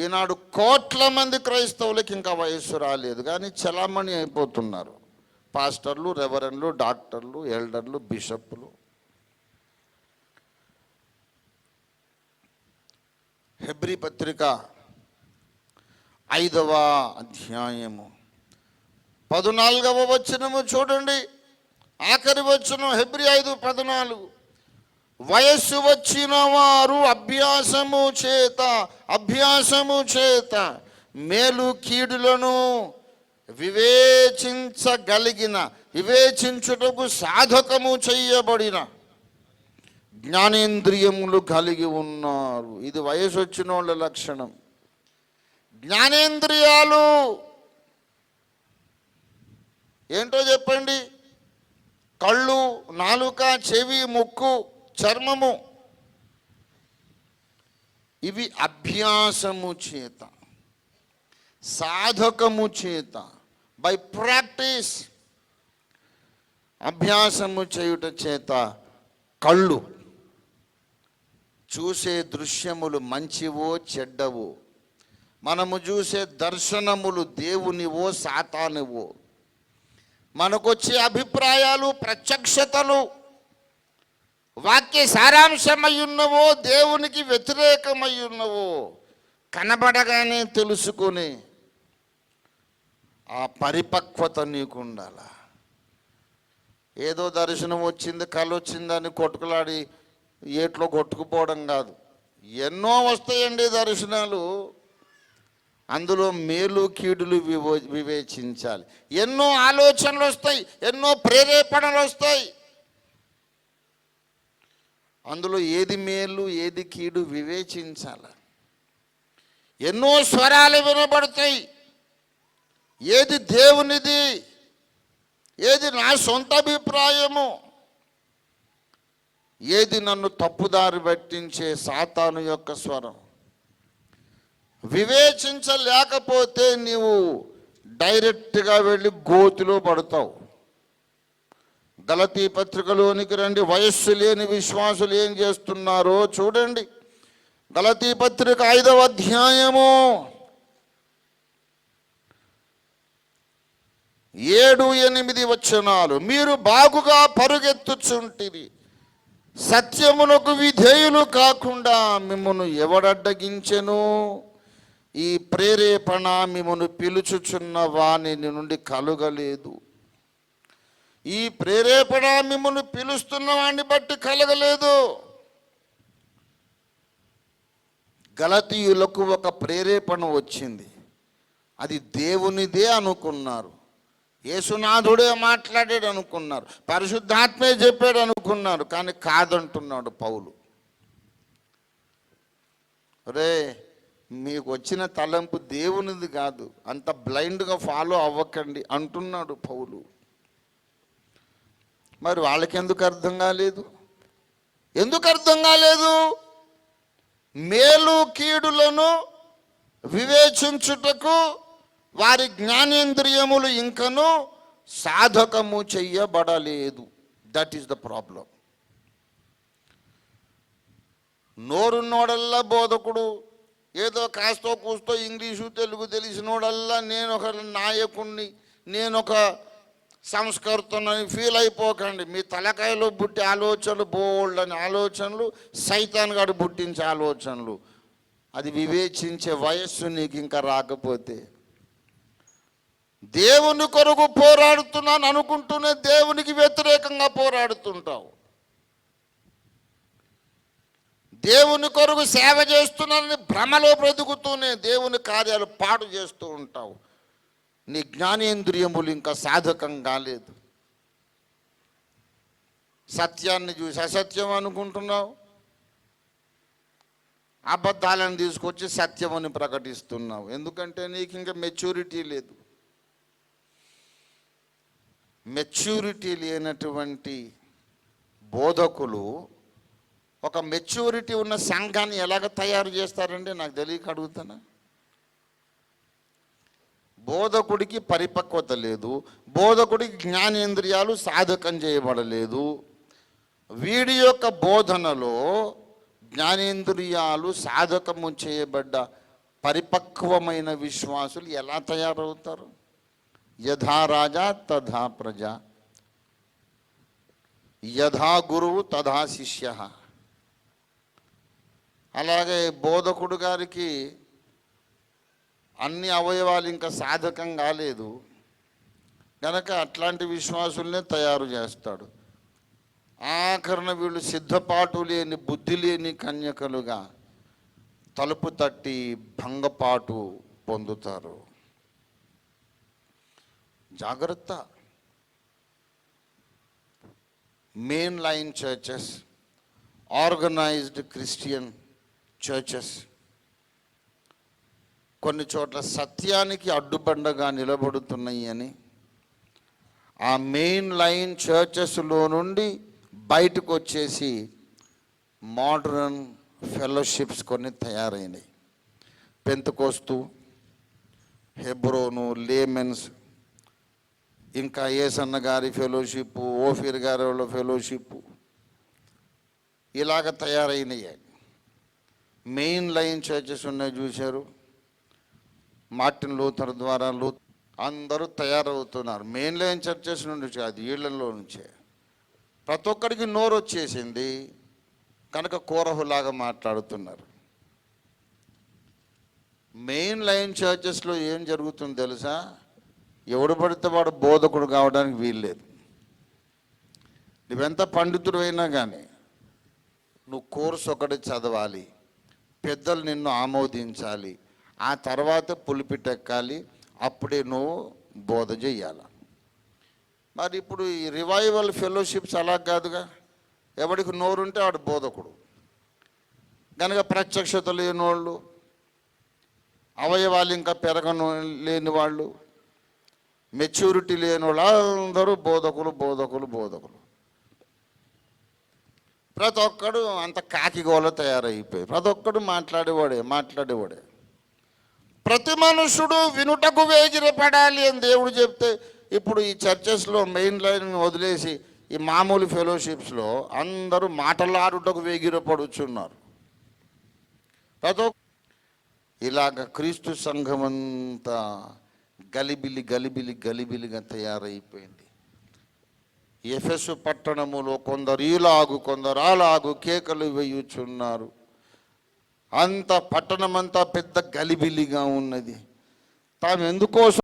ఈనాడు కోట్ల మంది క్రైస్తవులకి ఇంకా వయస్సు రాలేదు కానీ చలామణి అయిపోతున్నారు. పాస్టర్లు రెవరెన్లు డాక్టర్లు ఎల్డర్లు బిషప్లు హెబ్రి పత్రిక ఐదవ అధ్యాయము. పద్నాలుగవ వచనము చూడండి. ఆఖరి వచనం హెబ్రి ఐదు పద్నాలుగు. వయస్సు వచ్చిన వారు అభ్యాసము చేత అభ్యాసము చేత మేలు కీడులను వివేచించగలిగిన వివేచించుటకు సాధకము చేయబడిన జ్ఞానేంద్రియములు కలిగి ఉన్నారు. ఇది వయసు వచ్చిన వాళ్ళ లక్షణం. జ్ఞానేంద్రియాలు ఏంటో చెప్పండి? కళ్ళు నాలుక చెవి ముక్కు చర్మము. ఇవి అభ్యాసము చేత. సాధకము చేత. బై ప్రాక్టీస్ అభ్యాసము చేయుట చేత కళ్ళు. చూసే దృశ్యములు మంచివో చెడ్డవో. మనము చూసే దర్శనములు దేవునివో సాతానివో. మనకొచ్చే అభిప్రాయాలు ప్రత్యక్షతలు. వాక్య సారాంశమై ఉన్నవో దేవునికి వ్యతిరేకమయ్యున్నవో ఉన్నవో కనబడగానే తెలుసుకొని ఆ పరిపక్వత నీకు ఉండాల ఏదో దర్శనం వచ్చింది కళ వచ్చిందని కొట్టుకులాడి ఏట్లో కొట్టుకుపోవడం కాదు. ఎన్నో వస్తాయండి దర్శనాలు. అందులో మేలు కీడులు వివో వివేచించాలి. ఎన్నో ఆలోచనలు వస్తాయి ఎన్నో ప్రేరేపణలు వస్తాయి. అందులో ఏది మేలు ఏది కీడు వివేచించాలి. ఎన్నో స్వరాలు వినబడతాయి. ఏది దేవునిది ఏది నా సొంత అభిప్రాయము. ఏది నన్ను తప్పుదారి పట్టించే సాతాను యొక్క స్వరం. వివేచించలేకపోతే నీవు డైరెక్ట్గా వెళ్ళి గోతిలో పడతావు. గలతీ పత్రికలోనికి రండి. వయస్సు లేని విశ్వాసులు ఏం చేస్తున్నారో చూడండి. గలతీ పత్రిక ఐదవ అధ్యాయము. ఏడు ఎనిమిది వచనాలు. మీరు బాగుగా పరుగెత్తుచుంటిరి. సత్యమునకు విధేయులు కాకుండా మిమ్మను ఎవడడ్డగించెను? ఈ ప్రేరేపణ మిమ్మను పిలుచుచున్న వాని నుండి కలుగలేదు. ఈ ప్రేరేపణ మిమ్మల్ని పిలుస్తున్న వాడిని బట్టి కలగలేదు. గలతీయులకు ఒక ప్రేరేపణ వచ్చింది. అది దేవునిదే అనుకున్నారు. యేసునాథుడే మాట్లాడాడు అనుకున్నారు. పరిశుద్ధాత్మే చెప్పాడు అనుకున్నారు. కానీ కాదంటున్నాడు పౌలు. రే మీకు వచ్చిన తలంపు దేవునిది కాదు. అంత బ్లైండ్గా ఫాలో అవ్వకండి అంటున్నాడు పౌలు. మరి వాళ్ళకి ఎందుకు అర్థం కాలేదు? ఎందుకు అర్థం కాలేదు? మేలు కీడులను వివేచించుటకు వారి జ్ఞానేంద్రియములు ఇంకను సాధకము చెయ్యబడలేదు. దట్ ఈస్ ద ప్రాబ్లం నోరున్నోడల్లా బోధకుడు ఏదో కాస్తో కూస్తో ఇంగ్లీషు తెలుగు తెలిసినోడల్లా నేను ఒక నాయకుణ్ణి నేను ఒక సంస్కర్తనని ఫీల్ అయిపోకండి. మీ తలకాయలో పుట్టే ఆలోచనలు బోల్డ్ అని ఆలోచనలు సైతాన్ గారు పుట్టించే ఆలోచనలు. అది వివేచించే వయస్సు నీకు ఇంకా రాకపోతే. దేవుని కొరకు పోరాడుతున్నాను అనుకుంటూనే దేవునికి వ్యతిరేకంగా పోరాడుతుంటావు. దేవుని కొరకు సేవ చేస్తున్నానని భ్రమలో బ్రతుకుతూనే దేవుని కార్యాలు పాడు చేస్తూ ఉంటావు. నీ జ్ఞానేంద్రియములు ఇంకా సాధకం కాలేదు. సత్యాన్ని చూసి అసత్యం అనుకుంటున్నావు? అబద్ధాలను తీసుకొచ్చి సత్యమని ప్రకటిస్తున్నావు. ఎందుకంటే నీకు ఇంకా మెచ్యూరిటీ లేదు. మెచ్యూరిటీ లేనటువంటి బోధకులు ఒక మెచ్యూరిటీ ఉన్న సంఘాన్ని ఎలాగ తయారు చేస్తారంటే నాకు తెలియక అడుగుతానా? బోధకుడికి పరిపక్వత లేదు బోధకుడికి జ్ఞానేంద్రియాలు సాధకం చేయబడలేదు. వీడి యొక్క బోధనలో జ్ఞానేంద్రియాలు సాధకము చేయబడ్డ పరిపక్వమైన విశ్వాసులు ఎలా తయారవుతారు? యథా రాజా తథా ప్రజ. యథా గురువు తథా శిష్య. అలాగే బోధకుడు గారికి అన్ని అవయవాలు ఇంకా సాధకం కాలేదు. కనుక అట్లాంటి విశ్వాసుల్నే తయారు చేస్తాడు. ఆఖరణ వీళ్ళు సిద్ధపాటు లేని బుద్ధి లేని కన్యకలుగా తలుపు తట్టి భంగపాటు పొందుతారు. జాగ్రత్త. Main line churches organized Christian churches కొన్ని చోట్ల సత్యానికి అడ్డుబండగా నిలబడుతున్నాయి అని ఆ మెయిన్ లైన్ చర్చెస్లో నుండి బయటకు వచ్చేసి మోడర్న్ ఫెలోషిప్స్ కొన్ని తయారైనాయి. పెంతకోస్తు హెబ్రోను లేమెన్స్ ఇంకా ఏసన్న గారి ఫెలోషిప్ ఓఫీర్ గారి వాళ్ళ ఫెలోషిప్ ఇలాగ తయారైనవి మెయిన్ లైన్ చర్చెస్ ఉన్నాయి చూశారు. మార్టిన్ లూథర్ ద్వారా లూ అందరూ తయారవుతున్నారు. మెయిన్ లైన్ చర్చెస్ నుండి కాదు ఈళ్ళలో నుంచే. ప్రతి ఒక్కడికి నోరు వచ్చేసింది కనుక కోరహులాగా మాట్లాడుతున్నారు. మెయిన్ లైన్ చర్చెస్లో ఏం జరుగుతుందో తెలుసా? ఎవడు పడితే వాడు బోధకుడు కావడానికి వీల్లేదు. నువ్వెంత పండితుడు అయినా కానీ నువ్వు కోర్సు ఒకటి చదవాలి పెద్దలు నిన్ను ఆమోదించాలి ఆ తర్వాత పులిపిటెక్కాలి అప్పుడే నువ్వు బోధ చెయ్యాలి. మరి ఇప్పుడు ఈ రివైవల్ ఫెలోషిప్స్ అలా కాదుగా. ఎవడికి నోరుంటే వాడు బోధకుడు. కనుక ప్రత్యక్షత లేని వాళ్ళు అవయవాలు ఇంకా పెరగను లేని వాళ్ళు మెచ్యూరిటీ లేని వాళ్ళు అందరూ బోధకులు బోధకులు బోధకులు. ప్రతి ఒక్కడు అంత కాకిగోల తయారైపోయి ప్రతి ఒక్కడు మాట్లాడేవాడే మాట్లాడేవాడే. ప్రతి మనుషుడు వినుటకు వేగిరపడాలి అని దేవుడు చెప్తే ఇప్పుడు ఈ చర్చెస్లో మెయిన్ లైన్ వదిలేసి ఈ మామూలు ఫెలోషిప్స్లో అందరూ మాటలాడుటకు వేగిరపడుచున్నారు. అదో ఇలాగ క్రీస్తు సంఘమంతా గలిబిలి గలిబిలి గలిబిలిగా తయారైపోయింది. ఎఫెసు పట్టణములో కొందరు ఈలాగు కొందరు అలాగు కేకలు వేయుచున్నారు. అంత పట్టణమంతా పెద్ద గలిబిలిగా ఉన్నది. తాము ఎందుకోసం